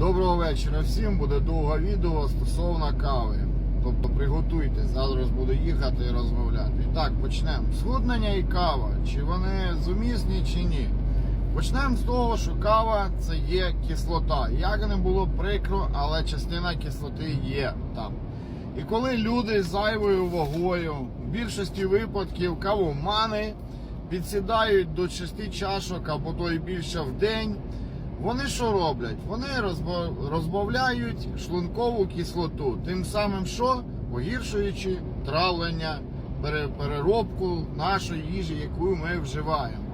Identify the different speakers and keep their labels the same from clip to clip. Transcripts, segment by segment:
Speaker 1: Доброго вечора всім. Буде довге відео стосовно кави. Тобто приготуйтесь, зараз буду їхати і розмовляти. І так, почнемо. Схуднення і кава. Чи вони зумісні, чи ні? Почнемо з того, що кава це є кислота. Як не було прикро, але частина кислоти є там. І коли люди з зайвою вагою, в більшості випадків кавомани підсідають до 6 чашок або то і більше в день, вони що роблять? Вони розбавляють шлункову кислоту, тим самим що погіршуючи травлення, переробку нашої їжі, яку ми вживаємо.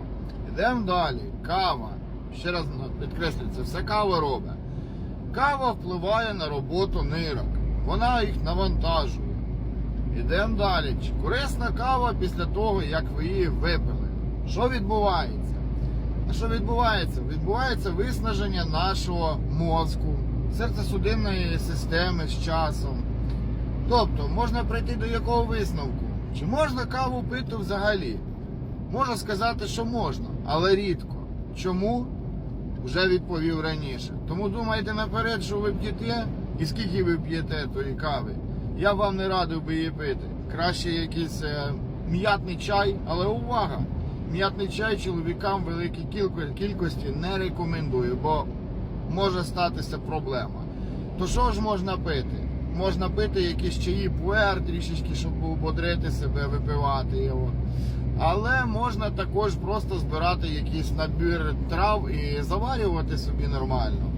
Speaker 1: Йдемо далі. Кава. Ще раз підкреслюю, це все кава робить. Кава впливає на роботу нирок. Вона їх навантажує. Ідемо далі. Корисна кава після того, як ви її випили? Що відбувається? А що відбувається? Відбувається виснаження нашого мозку, серцесудинної системи з часом. Тобто, можна прийти до якого висновку? Чи можна каву пити взагалі? Можна сказати, що можна, але рідко. Чому? Вже відповів раніше. Тому думайте наперед, що ви п'єте і скільки ви п'єте тої кави. Я вам не радив би її пити. Краще якийсь е, м'ятний чай, але увага! М'ятний чай чоловікам в великій кількості не рекомендую, бо може статися проблема. То що ж можна пити? Можна пити якісь чаї пуер трішечки, щоб ободрити себе, випивати його. Але можна також просто збирати якийсь набір трав і заварювати собі нормально.